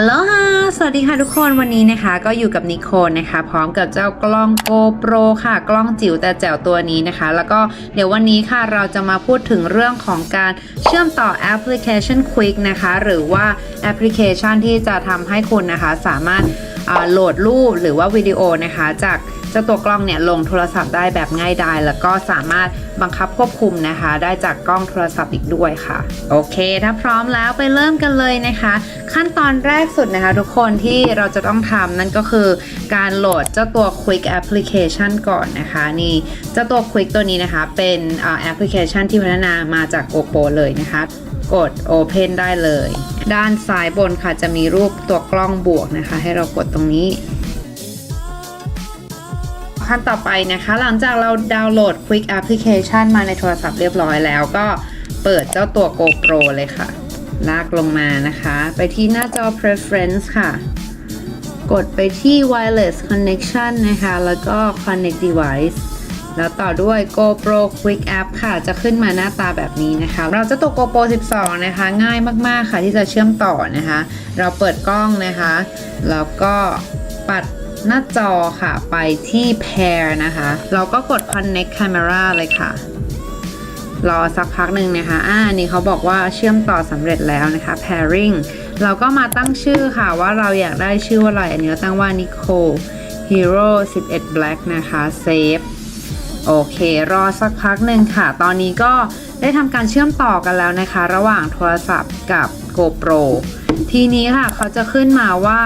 ฮัลโหลฮะสวัสดีค่ะทุกคนวันนี้นะคะก็อยู่กับนิโคลนะคะ พร้อมกับเจ้ากล้อง GoPro ค่ะ กล้องจิ๋วแต่แจ๋วตัวนี้นะคะ แล้วก็เดี๋ยววันนี้ค่ะเราจะมาพูดถึงเรื่องของการเชื่อมต่อแอปพลิเคชัน Quick นะคะ หรือว่าแอปพลิเคชันที่จะทำให้คุณนะคะสามารถ โหลดรูปหรือว่าวิดีโอนะคะ จากเจ้าตัวกล้องเนี่ยลงโทรศัพท์ได้แบบง่ายดาย แล้วก็สามารถบังคับควบคุมนะคะ ได้จากกล้องโทรศัพท์อีกด้วยค่ะ โอเค ถ้าพร้อมแล้วไปเริ่มกันเลยนะคะ ขั้นตอนแรกสุดนะคะ ทุกคนที่เราจะต้องทำนั่นก็คือการโหลดเจ้าตัว Quick Application ก่อนนะคะนี่เจ้าตัว Quick ตัวนี้นะคะ เป็นแอปพลิเคชันที่พัฒนามาจาก GoPro เลยนะคะ กด Open ได้เลย ด้านซ้ายบนค่ะจะมีรูปตัวกล้องบวกนะคะ ให้เรากดตรงนี้ ขั้นต่อไปนะคะ หลังจากเราดาวน์โหลด Quick Application มาในโทรศัพท์เรียบร้อยแล้วก็เปิดเจ้าตัว GoPro เลยค่ะ ลากลงมานะคะ ไปที่หน้าจอ Preference ค่ะ กดไปที่ Wireless Connection นะคะ แล้วก็ Connect Device แล้วต่อด้วย GoPro Quick App ค่ะ จะขึ้นมาหน้าตาแบบนี้นะคะ เราจะตัว GoPro 12 นะคะ ง่ายมากๆค่ะที่จะเชื่อมต่อนะคะ เราเปิดกล้องนะคะ แล้วก็ปัดหน้าจอค่ะไปที่ Pair นะคะ เราก็กด Connect Camera เลยค่ะ รอสักพักหนึ่งนะคะ อ่า นี่เขาบอกว่าเชื่อมต่อสำเร็จแล้วนะคะ pairing เราก็มาตั้งชื่อค่ะว่าเราอยากได้ชื่อว่าอะไร อันนี้เราตั้งว่า Nico Hero 11 Black นะคะ Save โอเค รอสักพักหนึ่งค่ะ ตอนนี้ก็ได้ทำการเชื่อมต่อกันแล้วนะคะ ระหว่างโทรศัพท์กับ GoPro ทีนี้ค่ะเขาจะขึ้นมาว่า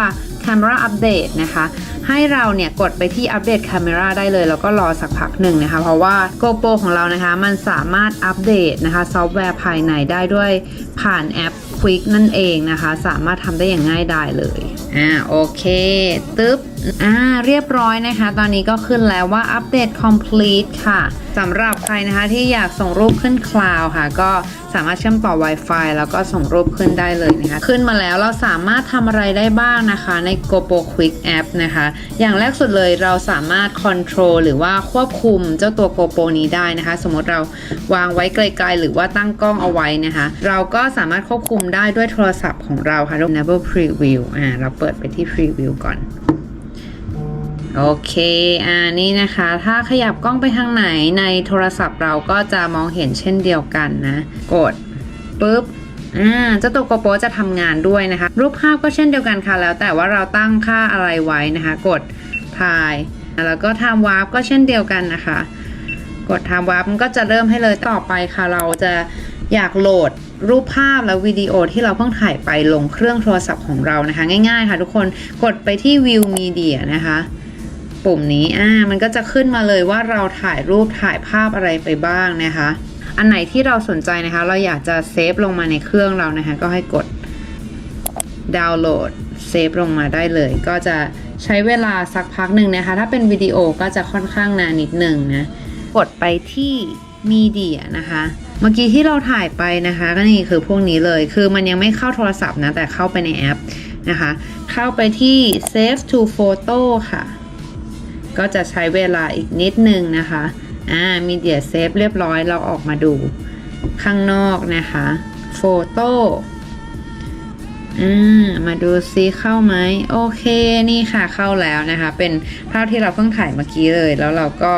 Camera Update นะคะ ให้เราเนี่ยกดไปที่อัปเดต Camera ได้เลย แล้วก็รอสักพักหนึ่งนะคะ เพราะว่า GoPro ของเรานะคะ มันสามารถอัปเดตนะคะซอฟต์แวร์ภายในได้ด้วยผ่านแอป Quick นั่นเองนะคะ สามารถทำได้อย่างง่ายดายเลย อ่าโอเคตึ๊บ อ่าเรียบร้อยนะคะ ตอนนี้ก็ขึ้นแล้วว่าอัปเดต complete ค่ะสำหรับใครนะคะที่อยากส่งรูปขึ้นคลาวค่ะ ก็สามารถเชื่อมต่อ Wi-Fi แล้วก็ส่งรูปขึ้นได้เลยนะคะ ขึ้นมาแล้วเราสามารถทำอะไรได้บ้างนะคะใน GoPro Quick App นะคะ อย่างแรกสุดเลยเราสามารถ control หรือว่าควบคุมเจ้าตัว GoPro นี้ได้นะคะ สมมติเราวางไว้ไกลๆ หรือว่าตั้งกล้องเอาไว้นะคะ เราก็สามารถควบคุมได้ด้วยโทรศัพท์ของเราค่ะ Enable Preview อ่าเราเปิดไปที่ Preview ก่อน โอเค อ่านี่นะคะ ถ้าขยับกล้องไปทางไหนในโทรศัพท์เราก็จะมองเห็นเช่นเดียวกันนะ กดปุ๊บอ่าเจ้าตัวโกโปจะทำงานด้วยนะคะ รูปภาพก็เช่นเดียวกันค่ะ แล้วแต่ว่าเราตั้งค่าอะไรไว้นะคะ กดถ่าย แล้วก็ทำวาร์ปก็เช่นเดียวกันนะคะ กดทำวาร์ปมันก็จะเริ่มให้เลยต่อไปค่ะ เราจะอยากโหลดรูปภาพและวิดีโอที่เราเพิ่งถ่ายไปลงเครื่องโทรศัพท์ของเรานะคะ ง่ายๆค่ะทุกคนกดไปที่ View Media นะคะ ปุ่มนี้อ่ามันก็จะขึ้นมาเลยว่าเราถ่ายรูปถ่ายภาพอะไรไปบ้างนะคะ อันไหนที่เราสนใจนะคะ เราอยากจะเซฟลงมาในเครื่องเรานะคะ ก็ให้กดดาวน์โหลดเซฟลงมาได้เลย ก็จะใช้เวลาสักพักหนึ่งนะคะ ถ้าเป็นวิดีโอก็จะค่อนข้างนานนิดหนึ่งนะ กดไปที่มีเดียนะคะ เมื่อกี้ที่เราถ่ายไปนะคะ ก็นี่คือพวกนี้เลย คือมันยังไม่เข้าโทรศัพท์นะ แต่เข้าไปในแอปนะคะ เข้าไปที่ save to photo ค่ะ ก็จะใช้เวลาอีกนิดนึงนะคะ อ่า มีเดียเซฟเรียบร้อยเราออกมาดูข้างนอกนะคะโฟโต้อ่ามาดูซิเข้าไหมโอเคนี่ค่ะเข้าแล้วนะคะ เป็นภาพที่เราเพิ่งถ่ายเมื่อกี้เลย แล้วเราก็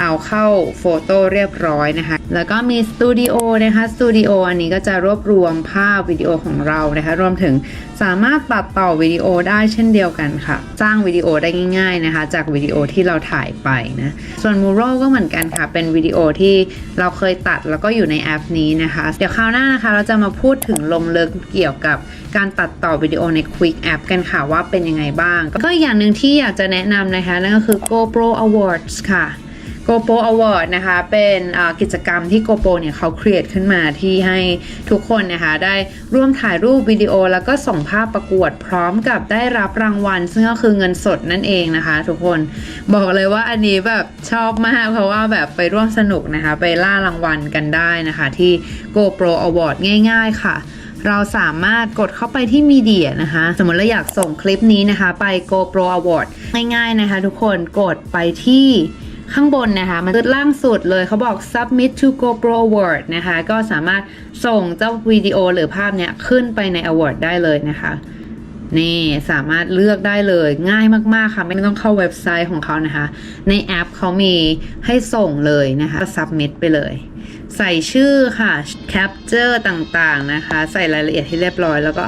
เอาเข้าโฟโต้เรียบร้อยนะคะ แล้วก็มีสตูดิโอนะคะ สตูดิโออันนี้ก็จะรวบรวมภาพวิดีโอของเรานะคะ รวมถึงสามารถตัดต่อวิดีโอได้เช่นเดียวกันค่ะ สร้างวิดีโอได้ง่าย ๆนะคะ จากวิดีโอที่เราถ่ายไปนะ ส่วน Mural ก็เหมือนกันค่ะ เป็นวิดีโอที่เราเคยตัดแล้วก็อยู่ในแอปนี้นะคะ เดี๋ยวคราวหน้านะคะ เราจะมาพูดถึงลงลึกเกี่ยวกับการตัดต่อวิดีโอใน Quick App กันค่ะว่าเป็นยังไงบ้าง ก็อีกอย่างหนึ่งที่อยากจะแนะนำนะคะนั่นก็คือ GoPro Awards ค่ะ GoPro Award นะคะเป็นกิจกรรมที่ GoPro เนี่ยเขาครีเอทขึ้นมาที่ให้ทุกคนนะคะได้ร่วมถ่ายรูปวิดีโอ แล้วก็ส่งภาพประกวด พร้อมกับได้รับรางวัล ซึ่งก็คือเงินสดนั่นเองนะคะ ทุกคนบอกเลยว่าอันนี้แบบชอบมาก เพราะว่าแบบไปร่วมสนุกนะคะ ไปล่ารางวัลกันได้นะคะ ที่ GoPro Award ง่าย ๆ ค่ะเราสามารถกดเข้าไปที่มีเดียนะคะ สมมติเราอยากส่งคลิปนี้นะคะ ไป GoPro Award ง่ายๆนะคะ ทุกคนกดไปที่ ข้างบนนะคะ มันขึ้นล่างสุดเลยเขาบอก submit to GoPro Award นะคะ ก็สามารถส่งเจ้าวิดีโอหรือภาพเนี้ยขึ้นไปใน Award ได้เลยนะคะนี่สามารถเลือกได้เลยง่ายมาก ๆ ค่ะ ไม่ต้องเข้าเว็บไซต์ของเขานะคะ ในแอปเขามีให้ส่งเลยนะคะ submit ไปเลย ใส่ชื่อค่ะ capture ต่างๆนะคะ ใส่รายละเอียดให้เรียบร้อยแล้วก็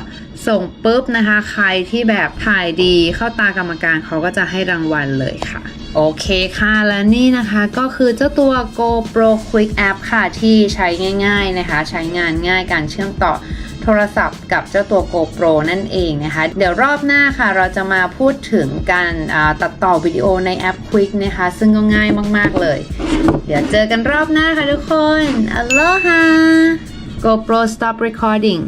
ส่งปุ๊บนะคะ ใครที่แบบถ่ายดีเข้าตากรรมการเขาก็จะให้รางวัลเลยค่ะ โอเคค่ะ และนี่นะคะก็คือเจ้าตัว GoPro Quick App ค่ะ ที่ใช้ง่าย ๆนะคะ ใช้งานง่ายการเชื่อมต่อโทรศัพท์กับเจ้าตัว GoPro นั่นเองนะคะ เดี๋ยวรอบหน้าค่ะ เราจะมาพูดถึงการตัดต่อวิดีโอในแอป Quick นะคะ ซึ่งก็ง่ายมาก ๆ เลย เดี๋ยวเจอกันรอบหน้าค่ะทุกคน Aloha GoPro stop recording